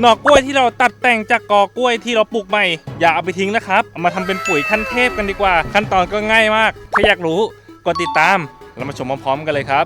หน่อกล้วยที่เราตัดแต่งจากกอกล้วยที่เราปลูกใหม่ อย่าเอาไปทิ้งนะครับเอามาทำเป็นปุ๋ยขั้นเทพกันดีกว่า ขั้นตอนก็ง่ายมาก ถ้าอยากรู้กดติดตามเรามาชมพร้อมๆกันเลยครับ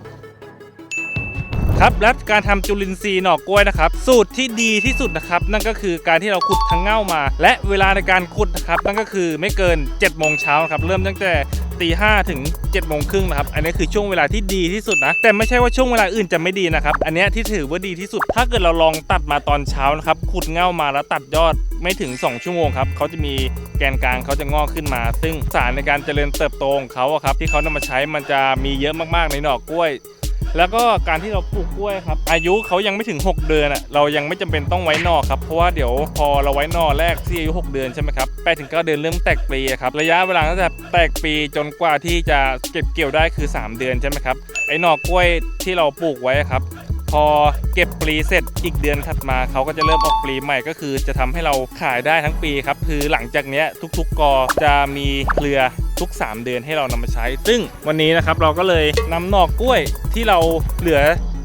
ครับและการทำจุลินทรีย์หน่อกล้วยนะครับ สูตรที่ดีที่สุดนะครับ นั่นก็คือการที่เราขุดทั้งเง่ามา และเวลาในการขุดนะครับ นั่นก็คือไม่เกิน7จ็ดโมงเช้าครับ เริ่มตั้งแต่ ตีห้าถึง7จ็ดโมงครึ่งนะครับ อันนี้คือช่วงเวลาที่ดีที่สุดนะ แต่ไม่ใช่ว่าช่วงเวลาอื่นจะไม่ดีนะครับ อันนี้ที่ถือว่าดีที่สุด ถ้าเกิดเราลองตัดมาตอนเช้านะครับขุดเง่ามาแล้วตัดยอดไม่ถึง 2 ชั่วโมงครับเขาจะมีแกนกลางเขาจะงอกขึ้นมา ซึ่งสารในการเจริญเติบโตของเขาครับที่เขานำมาใช้มันจะมีเยอะมากๆในหน่อกล้วย แล้วก็การที่เราปลูกกล้วยครับ อายุเขายังไม่ถึง 6 เดือนอะเรายังไม่จำเป็นต้องไว้นอครับเพราะว่าเดี๋ยวพอเราไว้นอแรกที่อายุ 6 เดือนใช่ไหมครับแปดถึงเก้าเดือนเริ่มแตกปลีครับระยะเวลาตั้งแต่แตกปลีจนกว่าที่จะเก็บเกี่ยวได้คือ 3 เดือนใช่ไหมครับไอ้นอกล้วยที่เราปลูกไว้ครับ อเก็บปลีเสร็จอีกเดือนถัดมาเขาก็จะเริ่มออกปลีใหม่ก็คือ จะทำให้เราขายได้ทั้งปีครับคือหลังจากเนี้ยทุก ๆกอจะมีเครือทุก 3 เดือนให้เรานำมาใช้ ซึ่งวันนี้นะครับเราก็เลยนำหนอกกล้วยที่เราเหลือ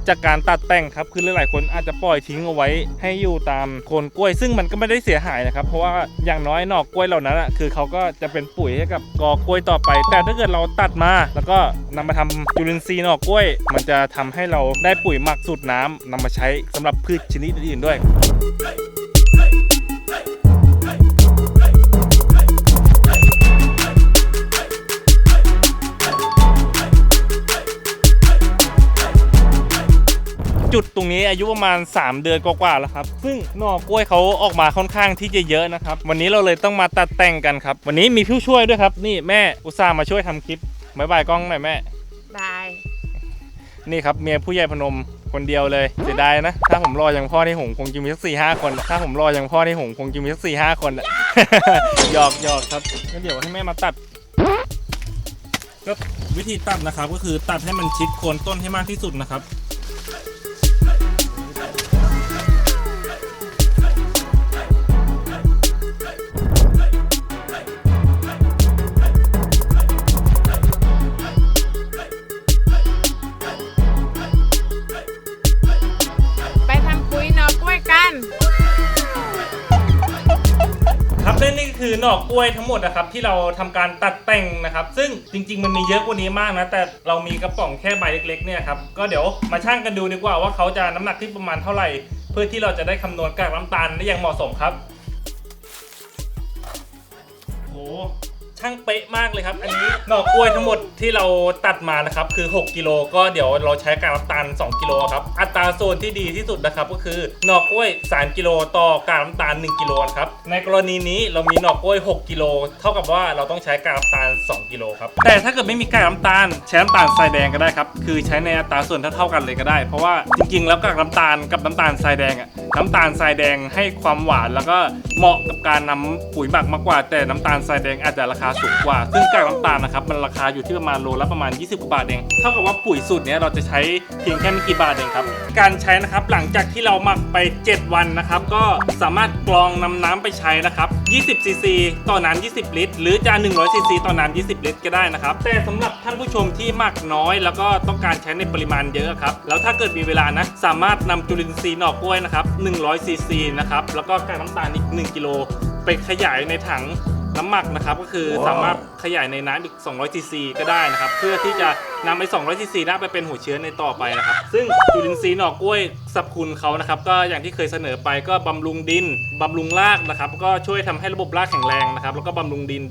จากการตัดแต่งครับคือหลายๆคนอาจจะปล่อยทิ้งเอาไว้ให้อยู่ตามโคนกล้วย ซึ่งมันก็ไม่ได้เสียหายนะครับ เพราะว่าอย่างน้อยหนอกกล้วยเหล่านั้นอะคือเขาก็จะเป็นปุ๋ยให้กับกอกล้วยต่อไป แต่ถ้าเกิดเราตัดมา แล้วก็นำมาทำจุลินทรีย์หนอกกล้วย มันจะทำให้เราได้ปุ๋ยหมักสูตรน้ำนำมาใช้สำหรับพืชชนิดอื่นๆด้วย จุดตรงนี้อายุประมาณ 3 เดือนกว่าๆแล้วครับ ซึ่งหน่อกล้วยเขาออกมาค่อนข้างที่จะเยอะนะครับ วันนี้เราเลยต้องมาตัดแต่งกันครับ วันนี้มีผู้ช่วยด้วยครับ นี่แม่อุตส่าห์มาช่วยทำคลิปบายบายกล้องหน่อยแม่บายนี่ครับเมียผู้ใหญ่พนมคนเดียวเลยเสียดายนะ ถ้าผมรออย่างพ่อที่หงคงจะมีสักสี่ห้าคน ถ้าผมรออย่างพ่อที่หงคงจะมีสักสี่ห้าคนอะหยอกหยอกครับงั้นเดี๋ยวให้แม่มาตัดก็วิธีตัดนะครับก็คือตัดให้มันชิดโคนต้นให้มากที่สุดนะครับ คือหน่อกล้วยทั้งหมดนะครับที่เราทำการตัดแต่งนะครับ ซึ่งจริง ๆ มันมีเยอะกว่านี้มากนะ แต่เรามีกระป๋องแค่ใบเล็กๆเนี่ยครับก็เดี๋ยวมาชั่งกันดูดีกว่าว่าเขาจะน้ำหนักที่ประมาณเท่าไหร่ เพื่อที่เราจะได้คำนวณกากน้ำตาลได้อย่างเหมาะสมครับโอ้ ช่างเป๊ะมากเลยครับ อันนี้หน่อกล้วยทั้งหมดที่เราตัดมานะครับคือ 6กิโลก็เดี๋ยวเราใช้กากน้ำตาล 2กิโลครับอัตราส่วนที่ดีที่สุดนะครับก็คือหน่อกล้วย 3กิโลต่อกากน้ำตาล 1กิโลครับในกรณีนี้เรามีหน่อกล้วย 6กิโลเท่ากับว่าเราต้องใช้กากน้ำตาล 2กิโลครับแต่ถ้าเกิดไม่มีกากน้ำตาลใช้น้ำตาลทรายแดงก็ได้ครับคือใช้ในอัตราส่วนเท่าๆกันเลยก็ได้ เพราะว่าจริงๆ แล้วกากน้ำตาลกับน้ำตาลทรายแดงอะน้ำตาลทรายแดงให้ความหวานแล้วก็เหมาะกับการนำปุ๋ยหมักมากกว่า แต่น้ำตาลทรายแดงอาจจะราคาสูงกว่า ซึ่งกากน้ำตาลนะครับมันราคาอยู่ที่ประมาณโลละประมาณ 20กว่าบาทเอง เท่ากับว่าปุ๋ยสูตรนี้เราจะใช้เพียงแค่ไม่กี่บาทเองครับ การใช้นะครับหลังจากที่เราหมักไป 7 วันนะครับก็สามารถกรองนำน้ำไปใช้นะครับ 20 ซีซีต่อน้ำ20 ลิตร หรือจะ 100 ซีซีต่อน้ำ20 ลิตรก็ได้นะครับ แต่สำหรับท่านผู้ชมที่หมักน้อย แล้วก็ต้องการใช้ในปริมาณเยอะครับ แล้วถ้าเกิดมีเวลานะสามารถนำจุลินทรีย์หนอกกล้วยนะครับ 100 ซีซีนะครับ แล้วก็กากน้ำตาลอีก1กิโลไปขยายในถังน้ำหมักนะครับ ก็คือสามารถขยายในน้ำอีก200ซีซีก็ได้นะครับ เพื่อที่จะนำไป200ซีซีนะไปเป็นหัวเชื้อในต่อไปนะครับ ซึ่งจุลินทรีย์หน่อกล้วยสรรพคุณเขานะครับ ก็อย่างที่เคยเสนอไปก็บำรุงดินบำรุงรากนะครับ ก็ช่วยทำให้ระบบรากแข็งแรงนะครับ แล้วก็บำรุงดิน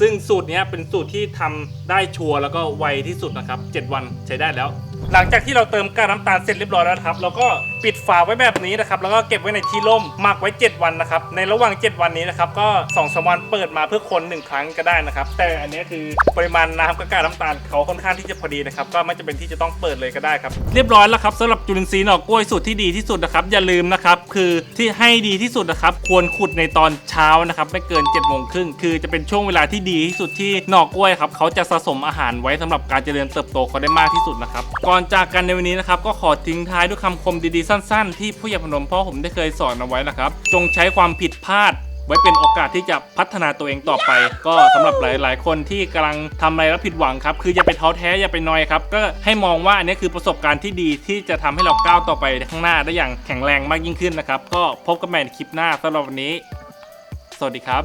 ซึ่งสูตรเนี้ยเป็นสูตรที่ทำได้ชัวร์แล้วก็ไวที่สุดนะครับ 7 วันใช้ได้แล้ว หลังจากที่เราเติมกากน้ำตาลเสร็จเรียบร้อยแล้วนะครับเราก็ ปิดฝาไว้แบบนี้นะครับแล้วก็เก็บไว้ในที่ร่มหมักไว้ 7 วันนะครับในระหว่าง 7 วันนี้นะครับก็2องสามวันเปิดมาเพื่อคนหนึ่งครั้งก็ได้นะครับแต่อันนี้คือปริมาณน้ำกับกากน้ำตาลเขาค่อนข้างที่จะพอดีนะครับก็ไม่จำเป็นที่จะต้องเปิดเลยก็ได้ครับเรียบร้อยแล้วครับสำหรับจุลินทรีย์หน่อกล้วยสูตรที่ดีที่สุดนะครับอย่าลืมนะครับคือที่ให้ดีที่สุดนะครับควรขุดในตอนเช้านะครับไม่เกิน7จ็ดโมงครึ่งคือจะเป็นช่วงเวลาที่ดีที่สุดที่หน่อกล้วยครับเขาจะสะสมอาหารไว้สำหรับการเจริญเติบโตเขาได้มากที่สุดนะครับก่อนจากกันในวันนี้นะครับก็ขอทิ้งท้ายด้วยคำคมดีๆสั้น ๆ ที่ผู้ใหญ่พนมพ่อผมได้เคยสอนเอาไว้นะครับ จงใช้ความผิดพลาดไว้เป็นโอกาสที่จะพัฒนาตัวเองต่อไป ก็สำหรับหลาย ๆ คนที่กำลังทำอะไรแล้วผิดหวังครับคืออย่าไปท้อแท้อย่าไปนอยครับก็ให้มองว่าอันนี้คือประสบการณ์ที่ดีที่จะทำให้เราก้าวต่อไปข้างหน้าได้อย่างแข็งแรงมากยิ่งขึ้นนะครับ ก็พบกันใหม่ในคลิปหน้าสำหรับวันนี้ สวัสดีครับ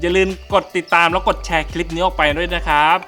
อย่าลืมกดติดตามแล้วกดแชร์คลิปนี้ออกไปด้วยนะครับ